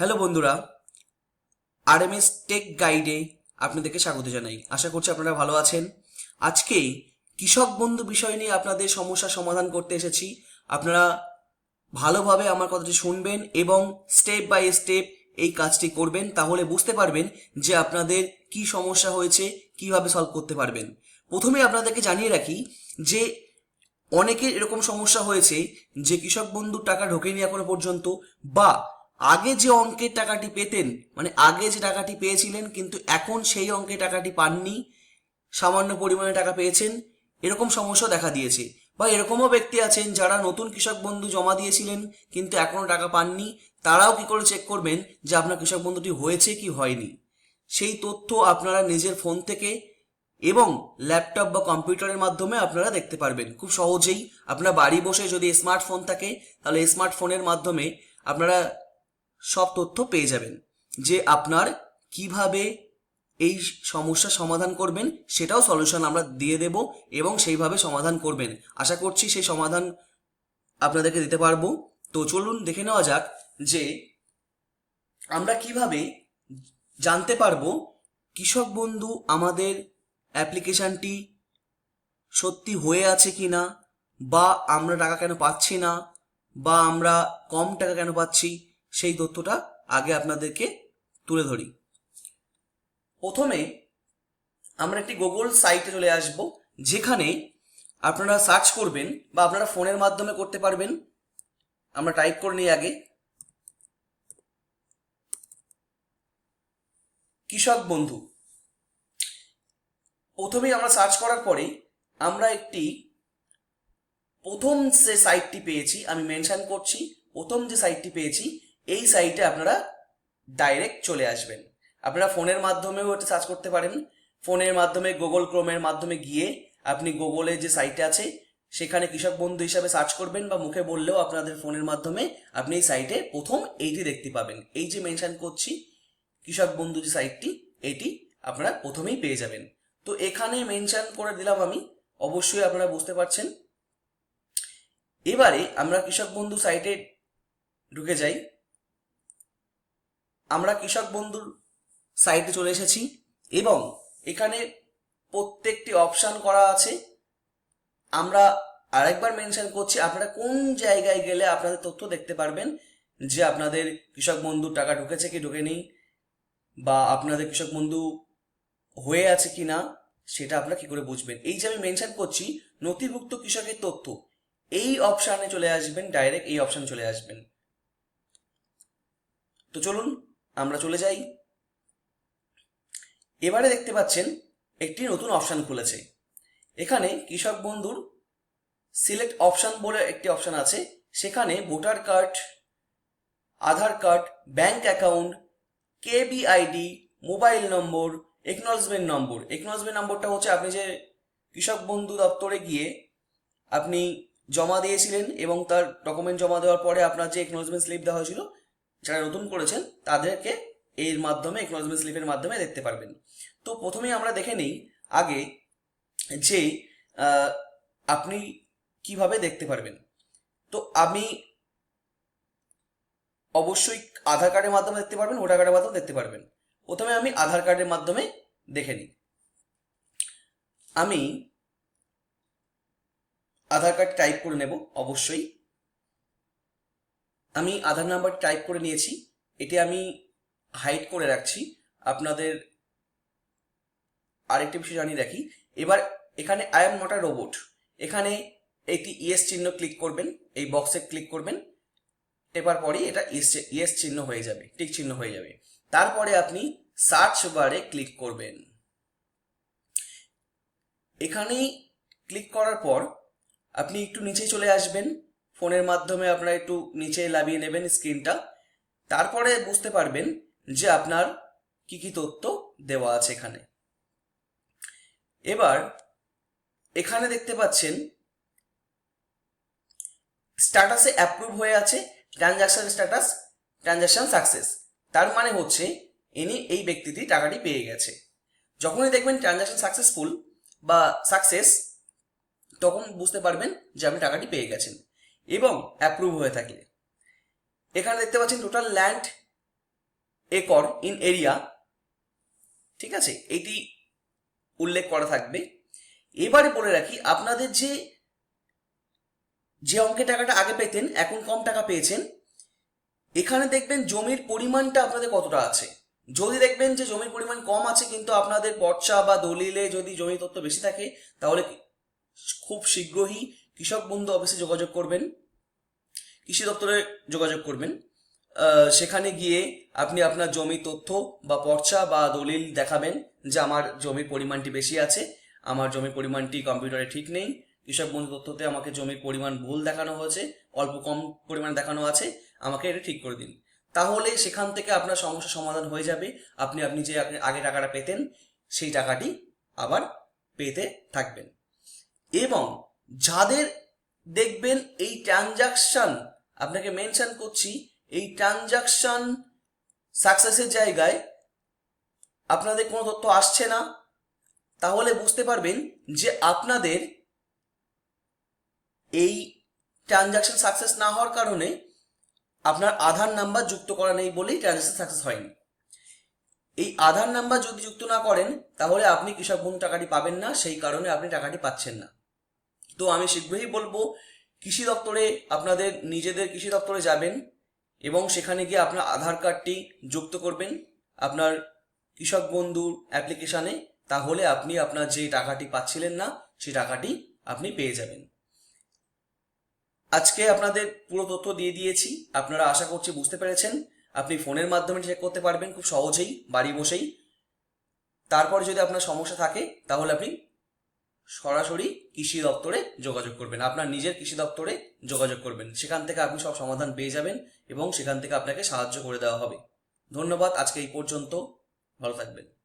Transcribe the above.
Hello বন্ধুরা RMS take গাইডে আপনাদেরকে স্বাগত জানাই। আশা করছি আপনারা ভালো আছেন। আজকে কৃষক বন্ধু বিষয় নিয়ে আপনাদের সমস্যার সমাধান করতে এসেছি। আপনারা ভালোভাবে আমার কথাটি শুনবেন এবং স্টেপ বাই স্টেপ এই কাজটি করবেন, তাহলে বুঝতে পারবেন যে আপনাদের কি সমস্যা হয়েছে, কীভাবে সলভ করতে পারবেন। প্রথমে আপনাদেরকে জানিয়ে রাখি যে অনেকের এরকম সমস্যা হয়েছে যে কৃষক বন্ধুর টাকা ঢোকেনি এখনও পর্যন্ত বা আগে যে অঙ্কের টাকাটি পেতেন মানে আগে যে টাকাটি পেয়েছিলেন, কিন্তু এখন সেই অঙ্কের টাকাটি পাননি, সামান্য পরিমাণে টাকা পেয়েছেন, এরকম সমস্যা দেখা দিয়েছে। বা এরকমও ব্যক্তি আছেন যারা নতুন কৃষক বন্ধু জমা দিয়েছিলেন, কিন্তু এখনও টাকা পাননি, তারাও কি করে চেক করবেন যে আপনার কৃষক বন্ধুটি হয়েছে কি হয়নি? সেই তথ্য আপনারা নিজের ফোন থেকে এবং ল্যাপটপ বা কম্পিউটারের মাধ্যমে আপনারা দেখতে পারবেন। খুব সহজেই আপনার বাড়ি বসে যদি স্মার্টফোন থাকে, তাহলে স্মার্টফোনের মাধ্যমে আপনারা সব তথ্য পেয়ে যাবেন। যে আপনার কীভাবে এই সমস্যার সমাধান করবেন, সেটাও সলিউশন আমরা দিয়ে দেব এবং সেইভাবে সমাধান করবেন। আশা করছি সেই সমাধান আপনাদেরকে দিতে পারব। তো চলুন দেখে নেওয়া যাক যে আমরা কীভাবে জানতে পারব কৃষক বন্ধু আমাদের অ্যাপ্লিকেশনটি সত্যি হয়ে আছে কি না বা আমরা টাকা কেন পাচ্ছি না, বা আমরা কম টাকা কেন পাচ্ছি সেই তথ্যটা আগে আপনাদেরকে তুলে ধরি। প্রথমে আমরা একটি গুগল সাইটে চলে আসব, যেখানে আপনারা সার্চ করবেন বা আপনারা ফোনের মাধ্যমে করতে পারবেন। আমরা টাইপ করে নিই আগে। কৃষক বন্ধু। প্রথমেই আমরা সার্চ করার পরে আমরা একটি প্রথম যে সাইটটি পেয়েছি, আমি মেনশন করছি, প্রথম যে সাইটটি পেয়েছি এই সাইটে আপনারা ডাইরেক্ট চলে আসবেন। আপনারা ফোনের মাধ্যমেও এটা সার্চ করতে পারেন। ফোনের মাধ্যমে গুগল ক্রোমের মাধ্যমে গিয়ে আপনি গুগলে যে সাইটে আছে, সেখানে কৃষক বন্ধু হিসাবে সার্চ করবেন বা মুখে বললেও আপনাদের ফোনের মাধ্যমে আপনি এই সাইটে প্রথম এইটি দেখতে পাবেন। এই যে মেনশন করছি, কৃষক বন্ধু যে সাইটটি এটি আপনারা প্রথমেই পেয়ে যাবেন। তো এখানে মেনশন করে দিলাম আমি, অবশ্যই আপনারা বুঝতে পারছেন। এবারে আমরা কৃষক বন্ধু সাইটে ঢুকে যাই। আমরা কৃষক বন্ধুর সাইটে চলে এসেছি এবং এখানে প্রত্যেকটি অপশান করা আছে। আমরা আরেকবার মেনশন করছি, আপনারা কোন জায়গায় গেলে আপনাদের তথ্য দেখতে পারবেন যে আপনাদের কৃষক বন্ধুর টাকা ঢুকেছে কি ঢুকেনি বা আপনাদের কৃষক বন্ধু হয়ে আছে কি না, সেটা আপনারা কি করে বুঝবেন। এই যে আমি মেনশন করছি, নথিভুক্ত কৃষকের তথ্য, এই অপশানে চলে আসবেন ডাইরেক্ট এই অপশান চলে আসবেন। তো চলুন আমরা চলে যাই। এবারে দেখতে পাচ্ছেন একটি নতুন অপশান খুলেছে। এখানে কৃষক বন্ধুর সিলেক্ট অপশান বলে একটি অপশান আছে। সেখানে voter card, Aadhaar card, bank account, KBID, mobile number, acknowledgement number. Acknowledgement নম্বরটা হচ্ছে আপনি যে কৃষক বন্ধু দপ্তরে গিয়ে আপনি জমা দিয়েছিলেন এবং তার ডকুমেন্ট জমা দেওয়ার পরে আপনার যে একনলেজমেন্ট স্লিপ দেওয়া হয়েছিল যারা নতুন করেছেন, তাদেরকে এর মাধ্যমে একনলেজমেন্ট স্লিপের মাধ্যমে দেখতে পারবেন। তো প্রথমেই আমরা দেখে নিই আগে যে আপনি কীভাবে দেখতে পারবেন। তো আমি অবশ্যই আধার কার্ডের মাধ্যমে দেখতে পারবেন, ভোটার কার্ডের মাধ্যমে দেখতে পারবেন। প্রথমে আমি আধার কার্ডের মাধ্যমে দেখে নিই। আমি আধার কার্ড টাইপ করে নেব, অবশ্যই। আমি আধার নাম্বার টাইপ করে নিয়েছি। এটি আমি হাইড করে রাখছি। আপনাদের আরেকটি বিষয় জানিয়ে রাখি। এবার এখানে I am not a robot এখানে একটি ইয়েস চিহ্ন ক্লিক করবেন। এই বক্সে ক্লিক করবেন। টেপার পরেই এটা ইয়েস চিহ্ন হয়ে যাবে। টিক চিহ্ন হয়ে যাবে। তারপরে আপনি সার্চ বারে ক্লিক করবেন। এখানেই ক্লিক করার পর আপনি একটু নিচে চলে আসবেন। ফোনের মাধ্যমে আপনারা একটু নিচে লাভিয়ে নেবেন স্ক্রিনটা। তারপরে বুঝতে পারবেন যে আপনার কি কি তথ্য দেওয়া আছে এখানে। এবার এখানে দেখতে পাচ্ছেন স্ট্যাটাসে অ্যাপ্রুভ হয়ে আছে ট্রানজাকশন স্ট্যাটাস ট্রানজাকশন সাকসেস তার মানে হচ্ছে ইনি এই ব্যক্তিটি টাকাটি পেয়ে গেছে। যখনই দেখবেন ট্রানজাকশন সাকসেসফুল বা সাকসেস তখন বুঝতে পারবেন যে আপনি টাকাটি পেয়ে গেছেন। এবং অ্যাপ্রুভ হয়ে থাকলে। এখানে দেখতে পাচ্ছেন total land acre in area ঠিক আছে? এটি উল্লেখ করা থাকবে। এবারে বলে রাখি, আপনাদের যে যে অঙ্কের টাকাটা আগে পেতেন, এখন কম টাকা পেয়েছেন, এখানে দেখবেন জমির পরিমাণটা আপনাদের কতটা আছে। যদি দেখবেন যে জমির পরিমাণ কম আছে, কিন্তু আপনাদের পর্চা বা দলিলে যদি জমি তথ্য বেশি থাকে, তাহলে খুব শীঘ্রই কৃষক বন্ধু অফিসে যোগাযোগ করবেন। কৃষি দপ্তরে যোগাযোগ করবেন। সেখানে গিয়ে আপনি আপনার জমি তথ্য বা পর্চা বা দলিল দেখাবেন যে আমার জমির পরিমাণটি বেশি আছে, আমার জমির পরিমাণটি কম্পিউটারে ঠিক নেই, কৃষক বন্ধু তথ্যতে আমাকে জমির পরিমাণ ভুল দেখানো হয়েছে, অল্প কম পরিমাণ দেখানো আছে, আমাকে এটা ঠিক করে দিন। তাহলে সেখান থেকে আপনার সমস্যা সমাধান হয়ে যাবে, আপনি আপনি যে আগে- আগে টাকাটা পেতেন, সেই টাকাটি আবার পেতে থাকবেন। এবং যাদের দেখবেন এই ট্রানজাকশন আপনাকে মেনশন করছি, এই ট্রানজাকশন সাকসেসের জায়গায় আপনাদের কোনো তথ্য আসছে না, তাহলে বুঝতে পারবেন যে আপনাদের এই ট্রানজাকশন সাকসেস না হওয়ার কারণে আপনার আধার নাম্বার যুক্ত করা নেই বলেই ট্রানজাকশন সাকসেস হয়নি। এই আধার নাম্বার যদি যুক্ত না করেন, তাহলে আপনি কৃষক বন্ধু টাকাটি পাবেন না, সেই কারণে আপনি টাকাটি পাচ্ছেন না। তো আমি শীঘ্রই বলব কৃষি দপ্তরে আপনাদের নিজেদের কৃষি দপ্তরে যাবেন এবং সেখানে গিয়ে আপনার আধার কার্ডটি যুক্ত করবেন আপনার কৃষক বন্ধুর অ্যাপ্লিকেশানে, তাহলে আপনি আপনার যে টাকাটি পাচ্ছিলেন না, সেই টাকাটি আপনি পেয়ে যাবেন। আজকে আপনাদের পুরো তথ্য দিয়ে দিয়েছি, আপনারা আশা করছি বুঝতে পেরেছেন। আপনি ফোনের মাধ্যমে চেক করতে পারবেন খুব সহজেই, বাড়ি বসেই। তারপর যদি আপনার সমস্যা থাকে, তাহলে আপনি সরাসরি কৃষি দপ্তরে যোগাযোগ করবেন। আপনার নিজের কৃষি দপ্তরে যোগাযোগ করবেন। সেখান থেকে আপনি সব সমাধান পেয়ে যাবেন এবং সেখান থেকে আপনাকে সাহায্য করে দেওয়া হবে। ধন্যবাদ। আজকে এই পর্যন্ত। ভালো থাকবেন।